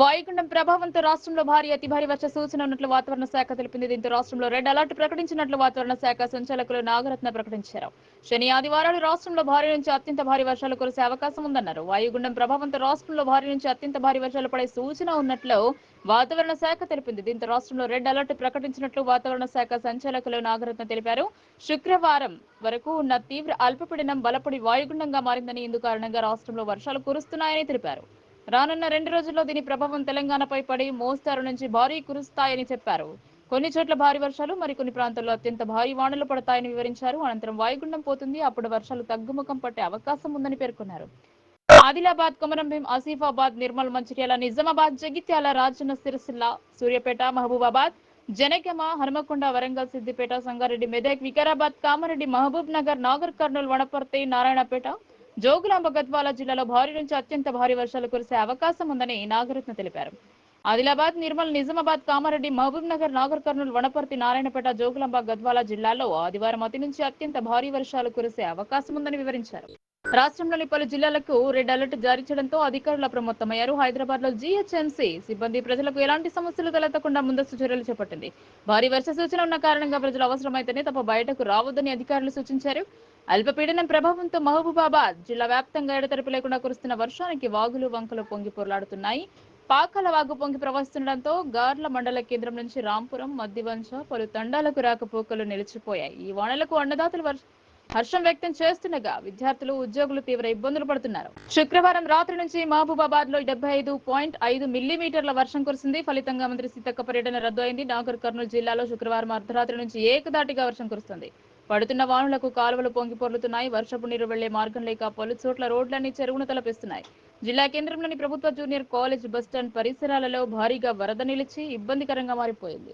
వాయుగుండం ప్రభావంతో రాష్ట్రంలో భారీ అతి భారీ వర్ష సూచన ఉన్నట్లు వాతావరణ శాఖ తెలిపింది. దీంతో రాష్ట్రంలో రెడ్ అలర్ట్ ప్రకటించినట్లు వాతావరణ శాఖ సంచాలకులు నాగరత్న ప్రకటించారు. శని ఆదివారాలు రాష్ట్రంలో భారీ నుంచి అత్యంత భారీ వర్షాలు కురిసే అవకాశం ఉందన్నారు. వాయుగుండం ప్రభావంతో రాష్ట్రంలో భారీ నుంచి అత్యంత భారీ వర్షాలు పడే సూచన ఉన్నట్లు వాతావరణ శాఖ తెలిపింది. దీంతో రాష్ట్రంలో రెడ్ అలర్ట్ ప్రకటించినట్లు వాతావరణ శాఖ సంచాలకులు నాగరత్న తెలిపారు. శుక్రవారం వరకు ఉన్న తీవ్ర అల్పపీడనం బలపడి వాయుగుండంగా మారిందని ఇందు కారణంగా రాష్ట్రంలో వర్షాలు కురుస్తున్నాయని తెలిపారు. రానున్న రెండు రోజుల్లో దీని ప్రభావం తెలంగాణపై పడి మోస్తారు నుంచి భారీ కురుస్తాయని చెప్పారు. కొన్ని చోట్ల భారీ వర్షాలు మరికొన్ని ప్రాంతాల్లో అత్యంత భారీ వానలు పడతాయని వివరించారు. అనంతరం వాయుగుండం పోతుంది. అప్పుడు వర్షాలు తగ్గుముఖం పట్టే అవకాశం ఉందని పేర్కొన్నారు. ఆదిలాబాద్ కొమరంభీం ఆసిఫాబాద్ నిర్మల్ మంచిర్యాల నిజామాబాద్ జగిత్యాల రాజన్న సిరిసిల్ల సూర్యాపేట మహబూబాబాద్ జనగామ హనుమకొండ వరంగల్ సిద్దిపేట సంగారెడ్డి మెదక్ వికారాబాద్ కామారెడ్డి మహబూబ్ నగర్ నాగర్ కర్నూలు వనపర్తి నారాయణపేట జోగులాంబ గద్వాల జిల్లాలో భారీ నుంచి అత్యంత భారీ వర్షాలు కురిసే అవకాశం ఉందని నాగరత్న తెలిపారు. ఆదిలాబాద్ నిర్మల్ నిజామాబాద్ కామారెడ్డి మహబూబ్ నగర్ నాగర్ కర్నూలు వనపర్తి నారాయణపేట జోగులాంబ గద్వాల జిల్లాలో ఆదివారం అతి నుంచి అత్యంత భారీ వర్షాలు కురిసే అవకాశం ఉందని వివరించారు. రాష్ట్రంలోని పలు జిల్లాలకు రెడ్ అలర్ట్ జారీ చేయడంతో అధికారులు అప్రమత్తమయ్యారు. హైదరాబాద్లో జీహెచ్ఎంసీ సిబ్బంది ప్రజలకు ఎలాంటి సమస్యలు తలెత్తకుండా ముందస్తు చర్యలు చేపట్టింది. భారీ వర్ష సూచన ఉన్న కారణంగా ప్రజలు అవసరమైతేనే తప్ప బయటకు రావద్దని అధికారులు సూచించారు. అల్పపీడనం ప్రభావంతో మహబూబాబాద్ జిల్లా వ్యాప్తంగా ఎడతెరపు లేకుండా కురుస్తున్న వర్షానికి వాగులు వంకలు పొంగి పొరలాడుతున్నాయి. పాకాల వాగు పొంగి ప్రవహిస్తుండటంతో గార్ల మండల కేంద్రం నుంచి రాంపురం మద్దివంశ పలు తండాలకు రాకపోకలు నిలిచిపోయాయి. ఈ వానలకు అన్నదాతలు వర్ష హర్షం వ్యక్తం చేస్తుండగా విద్యార్థులు ఉద్యోగులు తీవ్ర ఇబ్బందులు పడుతున్నారు. శుక్రవారం రాత్రి నుంచి మహబూబాబాద్లో డెబ్బై ఐదు పాయింట్ ఐదు మిల్లీమీటర్ల వర్షం కురిసింది. ఫలితంగా మంత్రి సీతక్క పర్యటన రద్దు అయింది. నాగర్ కర్నూలు జిల్లాలో శుక్రవారం అర్ధరాత్రి నుంచి ఏకదాటిగా వర్షం కురుస్తుంది. పడుతున్న వానులకు కాలువలు పొంగి పొర్లుతున్నాయి. వర్షపు నీరు వెళ్ళే మార్గం లేక పలు చోట్ల రోడ్లన్నీ చెరువును తలపిస్తున్నాయి. జిల్లా కేంద్రంలోని ప్రభుత్వ జూనియర్ కాలేజ్ బస్టాండ్ పరిసరాలలో భారీగా వరద నిలిచి ఇబ్బందికరంగా మారిపోయింది.